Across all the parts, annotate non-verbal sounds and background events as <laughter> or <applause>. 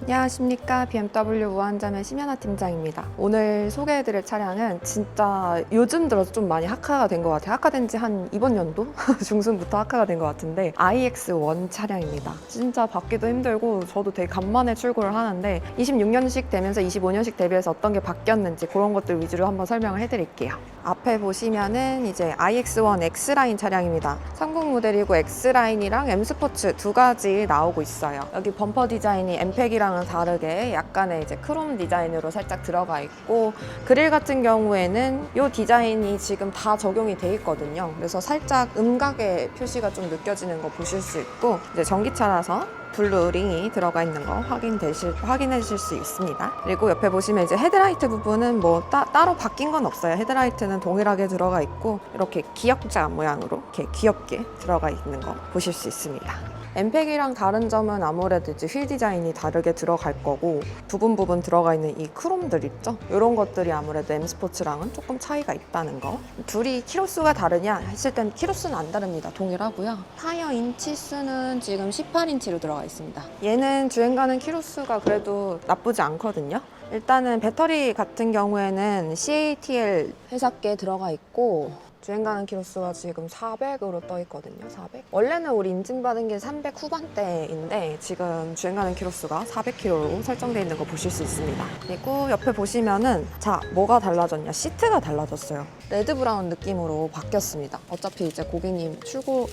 안녕하십니까 BMW 무한점의 심연아 팀장입니다. 오늘 소개해드릴 차량은 진짜 요즘 들어서 좀 많이 학화가 된 것 같아요. 학화된 지 한 이번 연도 <laughs> 중순부터 학화가 된 것 같은데 iX1 차량입니다. 진짜 받기도 힘들고 저도 되게 간만에 출고를 하는데 26년식 되면서 25년식 대비해서 어떤 게 바뀌었는지 그런 것들 위주로 한번 설명을 해드릴게요. 앞에 보시면은 이제 iX1 X라인 차량입니다. 30 모델이고 X라인이랑 M 스포츠 두 가지 나오고 있어요. 여기 범퍼 디자인이 M팩이랑 은 다르게 약간의 이제 크롬 디자인으로 살짝 들어가 있고 그릴 같은 경우에는 이 디자인이 지금 다 적용이 돼 있거든요. 그래서 살짝 음각의 표시가 좀 느껴지는 거 보실 수 있고 이제 전기차라서 블루 링이 들어가 있는 거 확인되실, 확인하실 수 있습니다. 그리고 옆에 보시면 이제 헤드라이트 부분은 뭐 따, 따로 바뀐 건 없어요. 헤드라이트는 동일하게 들어가 있고 이렇게 기역자 모양으로 이렇게 귀엽게 들어가 있는 거 보실 수 있습니다. 엠팩이랑 다른 점은 아무래도 이제 휠 디자인이 다르게 들어갈 거고 부분 부분 들어가 있는 이 크롬들 있죠? 이런 것들이 아무래도 M 스포츠랑은 조금 차이가 있다는 거. 둘이 키로수가 다르냐 했을 땐 키로수는 안 다릅니다. 동일하고요. 타이어 인치 수는 지금 18인치로 들어가 있습니다. 얘는 주행 가는 키로수가 그래도 나쁘지 않거든요. 일단은 배터리 같은 경우에는 CATL 회사께 들어가 있고 주행 가는 키로수가 지금 400으로 떠 있거든요. 400. 원래는 우리 인증받은 게 300 후반대인데 지금 주행 가는 키로수가 400km로 설정되어 있는 거 보실 수 있습니다. 그리고 옆에 보시면은 자 뭐가 달라졌냐? 시트가 달라졌어요. 레드 브라운 느낌으로 바뀌었습니다. 어차피 이제 고객님 출고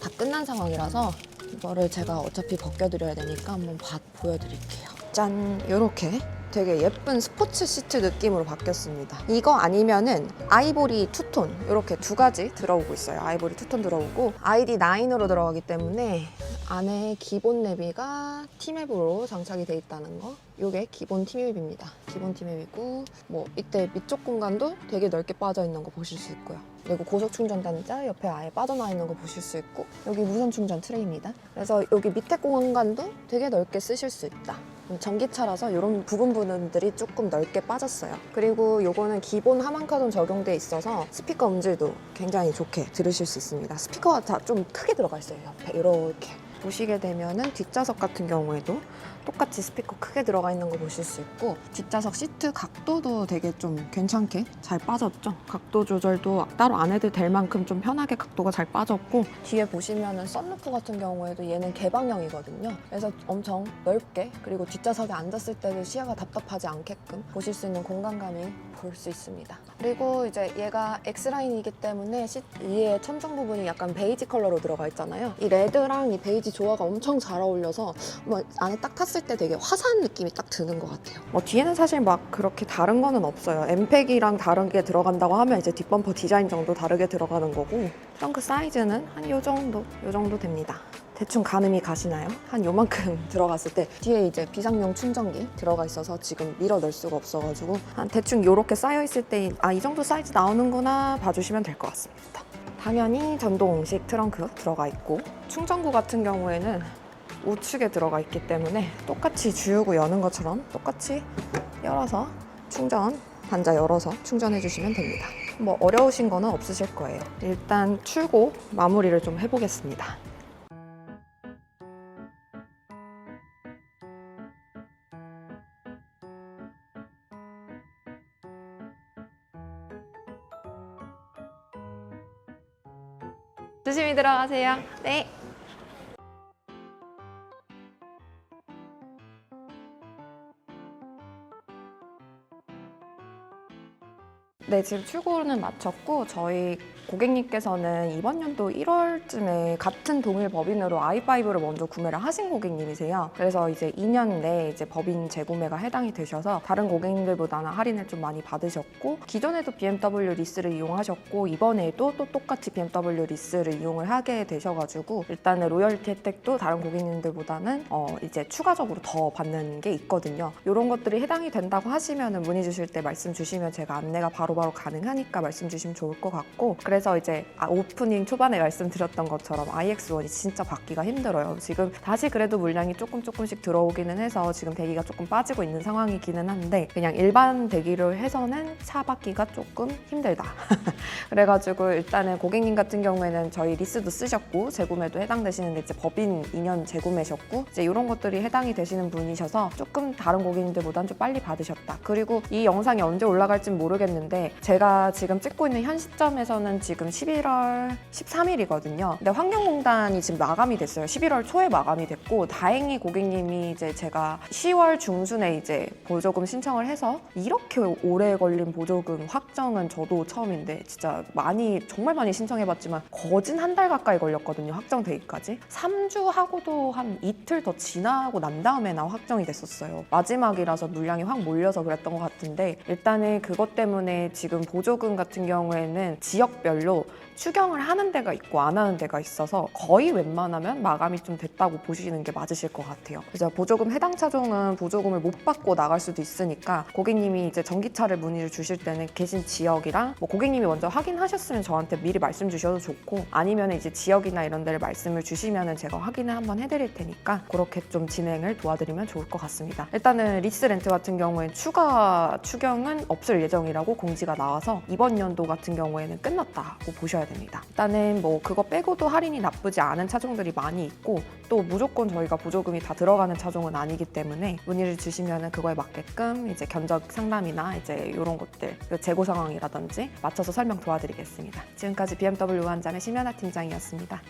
다 끝난 상황이라서 이거를 제가 어차피 벗겨드려야 되니까 한번 봐, 보여드릴게요. 짠, 요렇게 되게 예쁜 스포츠 시트 느낌으로 바뀌었습니다. 이거 아니면은 아이보리 투톤 이렇게 두 가지 들어오고 있어요. 아이보리 투톤 들어오고 ID9으로 들어가기 때문에 안에 기본 내비가 티맵으로 장착이 돼 있다는 거. 이게 기본 티맵입니다. 기본 티맵이고 뭐 이때 밑쪽 공간도 되게 넓게 빠져 있는 거 보실 수 있고요. 그리고 고속 충전 단자 옆에 아예 빠져나와 있는 거 보실 수 있고 여기 무선 충전 트레이입니다. 그래서 여기 밑에 공간도 되게 넓게 쓰실 수 있다. 전기차라서 이런 부분 부분들이 조금 넓게 빠졌어요. 그리고 요거는 기본 하만카돈 적용돼 있어서 스피커 음질도 굉장히 좋게 들으실 수 있습니다. 스피커가 다 좀 크게 들어가 있어요. 옆에 이렇게 보시게 되면은 뒷좌석 같은 경우에도 똑같이 스피커 크게 들어가 있는 거 보실 수 있고 뒷좌석 시트 각도도 되게 좀 괜찮게 잘 빠졌죠. 각도 조절도 따로 안 해도 될 만큼 좀 편하게 각도가 잘 빠졌고 뒤에 보시면은 썬루프 같은 경우에도 얘는 개방형이거든요. 그래서 엄청 넓게 그리고 뒷좌석에 앉았을 때도 시야가 답답하지 않게끔 보실 수 있는 공간감이 볼 수 있습니다. 그리고 이제 얘가 X라인이기 때문에 시 위에 천정 부분이 약간 베이지 컬러로 들어가 있잖아요. 이 레드랑 이 베이지 조화가 엄청 잘 어울려서 뭐 안에 딱 탔을 때 되게 화사한 느낌이 딱 드는 것 같아요. 뭐 뒤에는 사실 막 그렇게 다른 거는 없어요. 엠팩이랑 다른 게 들어간다고 하면 이제 뒷범퍼 디자인 정도 다르게 들어가는 거고 트렁크 사이즈는 한 요 정도, 요 정도 됩니다. 대충 가늠이 가시나요? 한 요만큼 <laughs> 들어갔을 때 뒤에 이제 비상용 충전기 들어가 있어서 지금 밀어 넣을 수가 없어가지고 한 대충 요렇게 쌓여 있을 때 아 이 정도 사이즈 나오는구나 봐주시면 될 것 같습니다. 당연히 전동식 트렁크 들어가 있고 충전구 같은 경우에는 우측에 들어가 있기 때문에 똑같이 주유구 여는 것처럼 똑같이 열어서 충전 단자 열어서 충전해 주시면 됩니다. 뭐 어려우신 거는 없으실 거예요. 일단 출고 마무리를 좀 해보겠습니다. 조심히 들어가세요. 네. 네, 지금 출고는 마쳤고 저희 고객님께서는 이번 연도 1월쯤에 같은 동일 법인으로 i5를 먼저 구매를 하신 고객님이세요. 그래서 이제 2년 내에 이제 법인 재구매가 해당이 되셔서 다른 고객님들보다는 할인을 좀 많이 받으셨고 기존에도 BMW 리스를 이용하셨고 이번에도 또 똑같이 BMW 리스를 이용을 하게 되셔가지고 일단은 로열티 혜택도 다른 고객님들보다는 어 이제 추가적으로 더 받는 게 있거든요. 이런 것들이 해당이 된다고 하시면은 문의 주실 때 말씀 주시면 제가 안내가 바로 바로바로 가능하니까 말씀 주시면 좋을 것 같고 그래서 이제 아, 오프닝 초반에 말씀드렸던 것처럼 IX1이 진짜 받기가 힘들어요. 지금 다시 그래도 물량이 조금 조금씩 들어오기는 해서 지금 대기가 조금 빠지고 있는 상황이기는 한데 그냥 일반 대기를 해서는 차 받기가 조금 힘들다. <laughs> 그래가지고 일단은 고객님 같은 경우에는 저희 리스도 쓰셨고 재구매도 해당되시는데 이제 법인 2년 재구매셨고 이제 이런 것들이 해당이 되시는 분이셔서 조금 다른 고객님들보다는 좀 빨리 받으셨다. 그리고 이 영상이 언제 올라갈진 모르겠는데 제가 지금 찍고 있는 현 시점에서는 지금 11월 13일이거든요. 근데 환경공단이 지금 마감이 됐어요. 11월 초에 마감이 됐고 다행히 고객님이 이제 제가 10월 중순에 이제 보조금 신청을 해서 이렇게 오래 걸린 보조금 확정은 저도 처음인데 진짜 많이 정말 많이 신청해봤지만 거진 한 달 가까이 걸렸거든요. 확정되기까지 3주 하고도 한 이틀 더 지나고 난 다음에나 확정이 됐었어요. 마지막이라서 물량이 확 몰려서 그랬던 것 같은데 일단은 그것 때문에 지금 보조금 같은 경우에는 지역별로 추경을 하는 데가 있고 안 하는 데가 있어서 거의 웬만하면 마감이 좀 됐다고 보시는 게 맞으실 것 같아요. 그래서 보조금 해당 차종은 보조금을 못 받고 나갈 수도 있으니까 고객님이 이제 전기차를 문의를 주실 때는 계신 지역이랑 뭐 고객님이 먼저 확인하셨으면 저한테 미리 말씀 주셔도 좋고 아니면 이제 지역이나 이런 데를 말씀을 주시면은 제가 확인을 한번 해드릴 테니까 그렇게 좀 진행을 도와드리면 좋을 것 같습니다. 일단은 리스 렌트 같은 경우엔 추가 추경은 없을 예정이라고 공지가 나와서 이번 연도 같은 경우에는 끝났다고 보셔야 됩니다. 일단은 뭐 그거 빼고도 할인이 나쁘지 않은 차종들이 많이 있고 또 무조건 저희가 보조금이 다 들어가는 차종은 아니기 때문에 문의를 주시면은 그거에 맞게끔 이제 견적 상담이나 이제 이런 것들 그 재고 상황이라든지 맞춰서 설명 도와드리겠습니다. 지금까지 BMW 한잠의 심연아 팀장이었습니다.